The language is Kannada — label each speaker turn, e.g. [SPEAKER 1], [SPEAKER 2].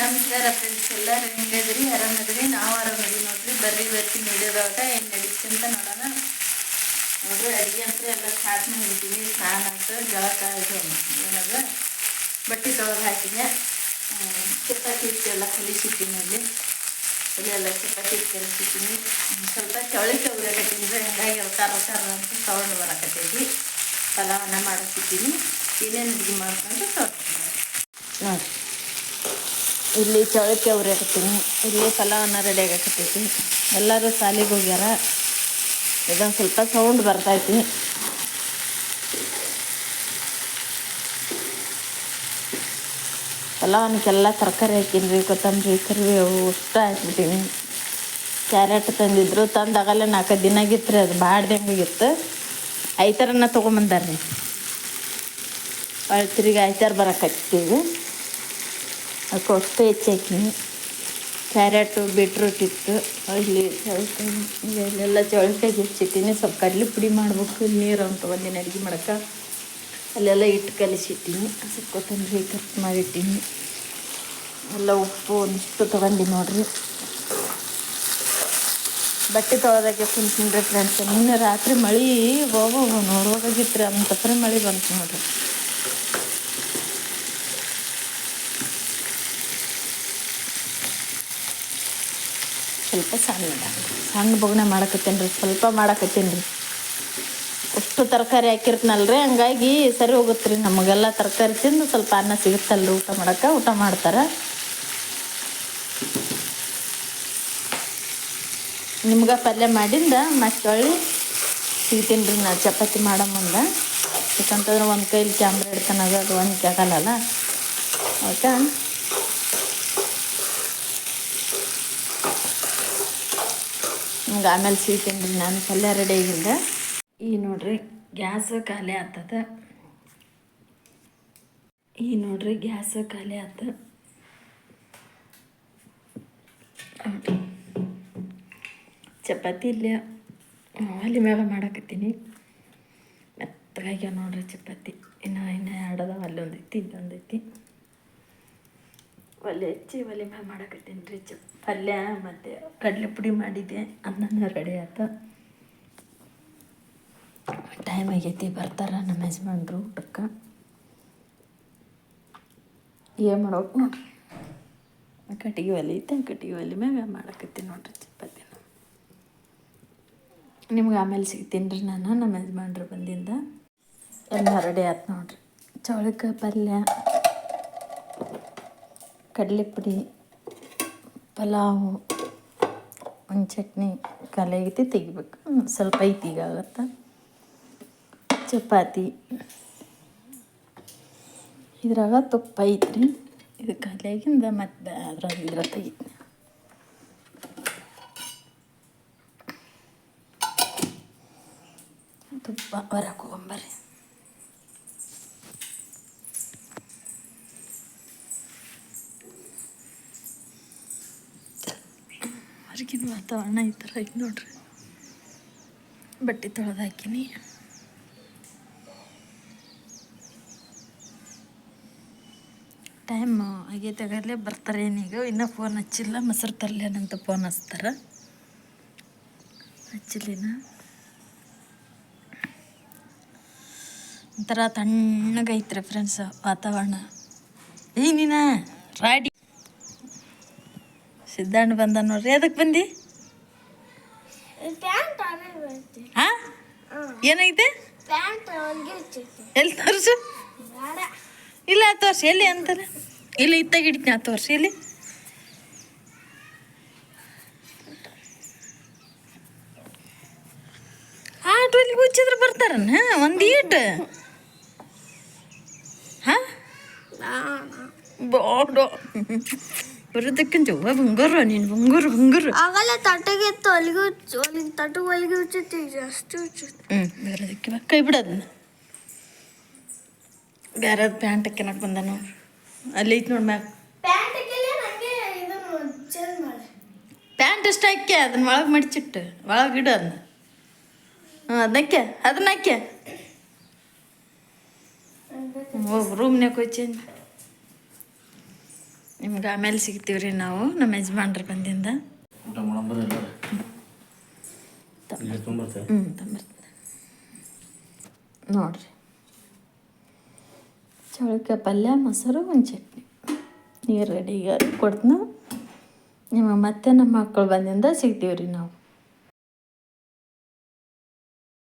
[SPEAKER 1] ನಮಸ್ಕಾರ ಫ್ರೆಂಡ್ಸ್ ಎಲ್ಲರೂ ಹೆಂಗದ್ರಿ ಆರಾಮದ್ರಿ ನಾವು ಆರಾಮದ್ರಿ ನೋಡ್ರಿ. ಬರ್ರಿ ಬರ್ತಿ ವಿಡಿಯೋದಾಗ ಹೆಂಗೆ ನಡೀತಿ ಅಂತ ನೋಡೋಣ. ನೋಡ್ರಿ, ಅಡುಗೆ ಅಂತ ಎಲ್ಲ ಸ್ಟಾರ್ಟ್ ಮಾಡಿದ್ದೀನಿ ಸ್ನಾನ ಅಂತ ಜಳಕ ಇದು ಏನದ? ಬಟ್ಟೆ ತೊಳೆದು ಹಾಕಿದೆ ಚಿಕ್ಕ ಚಪಾತಿ ಎಲ್ಲ ಕಲಿಸಿಟ್ಟಿನಿ ಅಲ್ಲಿ. ಅಲ್ಲಿ ಎಲ್ಲ ಚಪಾತಿ ಹಿಟ್ಟು ಕಲಿಸಿಟ್ಟಿನಿ ಸ್ವಲ್ಪ ಚೌಳಿಕೆ ಕಟ್ಟಿದ್ರೆ ಹೆಂಗಾಗಿ ಅವತಾರ ಅವತಾರ ಅಂತ ತೊಗೊಂಡು ಬರಕತ್ತೈತಿ. ಪಲಾವನ್ನ ಮಾಡಕ್ಕಿದ್ದೀನಿ ಏನೇನು ಅಡುಗೆ ಮಾಡ್ಕೊಂಡು ತೋರಿಸ್ತೀನಿ. ನೋಡಿ ಇಲ್ಲಿ ಚೌಳಿಕೆ ಉರಿಯಾಕತ್ತೀನಿ ಇಲ್ಲಿ ಪಲಾವನ್ನ ರೆಡಿ ಆಗಕತ್ತೈತಿ. ಎಲ್ಲರೂ ಸಾಲಿಗೆ ಹೋಗ್ಯಾರ. ಇದೊಂದು ಸ್ವಲ್ಪ ಸೌಂಡ್ ಬರ್ತೈತಿ. ಪಲಾವನ್ಕೆಲ್ಲ ತರಕಾರಿ ಹಾಕಿನ್ರಿ, ಕೊತ್ತಂಬರಿ ಕರಿಬೇವು ಅಷ್ಟು ಹಾಕ್ಬಿಟ್ಟಿನಿ ಕ್ಯಾರೆಟ್ ತಂದಿದ್ರು ತಂದಾಗಲ್ಲ ನಾಲ್ಕು ದಿನ ಆಗಿತ್ತು ರೀ ಅದು ಬಾಡ್ದಂಗಿತ್ತು ಐತರನ್ನ ತೊಗೊಂಬಂದಾರ್ರಿ. ಅಳ್ತಿರಿಗೆ ತಿರುಗಿ ಐತಾರು ಬರಕತ್ತೀವಿ. ಅದಕ್ಕೆ ಚಟ್ನಿ ಕ್ಯಾರೆಟು, ಬೀಟ್ರೂಟ್ ಇತ್ತು. ಚೌಳಿಕಾಯಿ ಇಲ್ಲೆಲ್ಲ ಚೌಳಿಕಾಯಿ ಹೆಚ್ಚಿಟ್ಟಿನಿ. ಸ್ವಲ್ಪ ಕಡಲೆ ಪುಡಿ ಮಾಡ್ಬೇಕು. ನೀರು ಅಂತ ಒಂದಿನ ಅಡುಗೆ ಮಾಡಕ್ಕೆ. ಅಲ್ಲೆಲ್ಲ ಇಟ್ಟು ಕಲಿಸಿಟ್ಟಿನಿ. ಸ್ವಲ್ಪ ಕೊತ್ತಂಬರಿ ಕಟ್ ಮಾಡಿಟ್ಟಿನಿ. ಎಲ್ಲ ಉಪ್ಪು ಒಂದಿಷ್ಟು ತೊಗೊಂಡಿನಿ ನೋಡ್ರಿ. ಬಟ್ಟೆ ತೊಳೆದಾಗೆ ಕುಂತೀನಿ ಫ್ರೆಂಡ್ಸ್ ನಿನ್ನೆ ರಾತ್ರಿ ಮಳೆ ಹೋಗೋ ನೋಡೋಗಿತ್ತು ಅಂತ ಮಳೆ ಬಂತು ನೋಡ್ರಿ. ಸ್ವಲ್ಪ ಸಣ್ಣ ಸಣ್ಣ ಬೊಗಣೆ ಮಾಡಕತ್ತೇನ್ರಿ, ಸ್ವಲ್ಪ ಮಾಡಕತ್ತೇನ್ರಿ. ಅಷ್ಟು ತರಕಾರಿ ಹಾಕಿರ್ತನಲ್ರಿ, ಹಂಗಾಗಿ ಸರಿ ಹೋಗುತ್ತೆ ರೀ ನಮಗೆಲ್ಲ ತರಕಾರಿ ತಿಂದು ಸ್ವಲ್ಪ ಅನ್ನ ಸಿಗುತ್ತಲ್ರಿ, ಊಟ ಮಾಡಕ್ಕೆ ಊಟ ಮಾಡ್ತಾರೆ. ನಿಮ್ಗೆ ಪಲ್ಯ ಮಾಡಿಂದ ಮತ್ತೆ ಹೊಳ್ಳಿ ಸಿಗ್ತೀನಿ ರೀ ನಾ ಚಪಾತಿ ಮಾಡೋ ಮುಂದೆ ಯಾಕಂತಂದ್ರೆ ಒಂದು ಕೈಲಿ ಕ್ಯಾಮ್ರಾ ಹಿಡ್ತಾನೆ ಅದು ಒಂದು ಆಗಲ್ಲಲ್ಲ ಅದಕ್ಕೆ ನಿಮ್ಗೆ ಆಮೇಲೆ ಸ್ವೀಟ್ ತಿಂದ್ರಿ ನಾನು ಪಲ್ಯ ರೆಡಿ ಆಗಿಲ್ಲ ಈ ನೋಡ್ರಿ, ಗ್ಯಾಸ್ ಖಾಲಿ ಆಗ್ತದ. ಈ ನೋಡ್ರಿ, ಗ್ಯಾಸ್ ಖಾಲಿ ಆತ ಚಪಾತಿ ಇಲ್ಲ ಒಲೆ ಮ್ಯಾಗ ಮಾಡಕತ್ತೀನಿ. ಮೆತ್ತಗಾಗ್ಯಾವ ನೋಡ್ರಿ ಚಪಾತಿ. ಇನ್ನು, ಇನ್ನೂ ಎರಡು ಅದಾವ ಅಲ್ಲೊಂದೈತಿ ಇಲ್ಲೊಂದೈತಿ ಒಲೆ ಹಚ್ಚಿ ಒಲೆ ಮ್ಯಾಗ ಮಾಡಕತ್ತೀನಿ ರೀ ಚಪ್ ಪಲ್ಯ ಮತ್ತು ಕಡಲೆ ಪುಡಿ ಮಾಡಿದ್ದೆ, ಅನ್ನನ ರೆಡಿ ಆತ. ಟೈಮ್ ಆಗೈತಿ, ಬರ್ತಾರ ನಮ್ಮ ಯಜಮಾನ್ರು ಊಟಕ್ಕೆ. ಏನು ಮಾಡ್ಬೇಕು ನೋಡ್ರಿ ಕಟ್ಟಿಗೆ ಒಲೆ ಐತೆ, ಕಟ್ಟಿಗೆ ಒಲೆ ಮ್ಯಾಗ ಮಾಡಕತ್ತೀನಿ ನೋಡ್ರಿ ಚಪಾತಿನ ನಿಮ್ಗೆ ಆಮೇಲೆ ಸಿಗ್ತೀನಿ ರೀ ನಾನು, ನಮ್ಮ ಯಜಮಾನ್ರು ಬಂದಿಂದ. ಎಲ್ಲ ರೆಡಿ ಆಯ್ತು ನೋಡ್ರಿ. ಚೌಳಿಕಾಯಿ ಪಲ್ಯ. ಕಡಲೆ ಪುಡಿ ಪಲಾವು, ಒಂದು ಚಟ್ನಿ ಖಾಲಿ ಆಗೈತಿ ತೆಗಿಬೇಕು ಸ್ವಲ್ಪ ಐತಿ ಈಗ ಚಪಾತಿ. ಇದ್ರಾಗ ತುಪ್ಪ ಐತ್ರಿ. ಇದು ಖಾಲಿಯಾಗಿಂದ ಮತ್ತೆ ಅದ್ರಾಗ ತೆಗಿತೀನಿ ತುಪ್ಪ ಹೊರಗೆ ಹೋಗೊಂಬರ್ರಿ ಹೊರಗಿನ ವಾತಾವರಣ ಈ ಥರ ಐತೆ ನೋಡ್ರಿ. ಬಟ್ಟೆ ತೊಳೆದು ಹಾಕಿನಿ. ಟೈಮ್ ಆಗೈತೆ ಆಗಲೇ ಬರ್ತಾರೆ ಏನೀಗ, ಇನ್ನೂ ಫೋನ್ ಹಚ್ಚಿಲ್ಲ, ಮೊಸರು ತರಲೇನಂತ ಫೋನ್ ಹಚ್ತಾರ. ಹಚ್ಚಲಿನ. ಒಂಥರ ತಣ್ಣಗೈತ್ರಿ ಫ್ರೆಂಡ್ಸ್ ವಾತಾವರಣ. ಏನಿನ ನೀನ ರಾಡಿ ಸಿದ್ಧಾಣ್ಣ ಬಂದ ನೋಡ್ರಿ. ಅದಕ್ಕೆ ಬಂದಿ? ಹಾ? ಏನಾಗಿದೆ ಎಲ್ಲಿ ತೋರಿಸು? ಇಲ್ಲ ತೋರ್ಸಿ. ಎಲ್ಲಿ ಅಂತಾರೆ? ಇಲ್ಲಿ ಇತ್ತಾಗ ಹಿಡಿತೀನಿ ಆ ತೋರ್ಸಿ. ಇಲ್ಲಿ ಆಟೋಲಿ ಹುಚ್ಚಿದ್ರೆ ಬರ್ತಾರನ ಒಂದು ಈಟ್. ಹಾ? ಬೋಡೋ ಬರೋದಕ್ಕಂತ ಬಂಗಾರ ನೀನು ಬಂಗಾರ ಬಂಗಾರ
[SPEAKER 2] ಆಗಲ್ಲ ತಟ್ಟೆಗೆ ಎತ್ತು ಹೊಲಿಗೆ ಹುಚ್ಚು ಹೊಲಿಗೆ ತಟ್ಟು ಹೊಲಿಗೆ ಹುಚ್ಚೈತಿ ಅಷ್ಟು ಹುಚ್ಚೈತಿ
[SPEAKER 1] ಹ್ಞೂ ಬೇರೆದಕ್ಕೆ ಬಾ ಕೈ ಬಿಡೋದನ್ನ ಬೇರೆದು ಪ್ಯಾಂಟ್ ಹಾಕ್ಯನಕ್ಕೆ ಬಂದ ನೋಡ್ರಿ ಅಲ್ಲಿ ಐತೆ ನೋಡಿ ಮ್ಯಾಗ
[SPEAKER 2] ಪ್ಯಾಂಟ್ ನಂಗೆ ಇದನ್ನು ಚೇಂಜ್ ಮಾಡಿ
[SPEAKER 1] ಪ್ಯಾಂಟ್ ಅಷ್ಟು ಹಾಕ್ಯ ಅದನ್ನ ಒಳಗೆ ಮಡಿಚಿಟ್ಟು ಒಳಗೆ ಇಡು ಅದನ್ನ ಹಾಂ ಅದಕ್ಕೆ ಅದನ್ನ ಹಾಕ್ಯ ಹೋಗಿ ರೂಮ್ನ್ಯಾಗ ಹೋಗಿ ಚೇಂಜ್ ನಿಮ್ಗೆ ಆಮೇಲೆ ಸಿಗ್ತೀವಿ ರೀ ನಾವು ನಮ್ಮ ಯಜಮಾನ್ರ ಬಂದಿಂದ. ಹ್ಞೂ ತಂಬರ್ತೀನಿ ನೋಡ್ರಿ. ಚೌಳಿಕಾಯಿ ಪಲ್ಯ ಮೊಸರು ಒಂದು ಚಟ್ನಿ. ನೀರು ರೆಡಿ ಈಗ ಕೊಡ್ತೀನಿ. ನಿಮ್ಮ ಮತ್ತೆ ನಮ್ಮ ಮಕ್ಕಳು ಬಂದಿಂದ ಸಿಗ್ತೀವಿ ರೀ ನಾವು.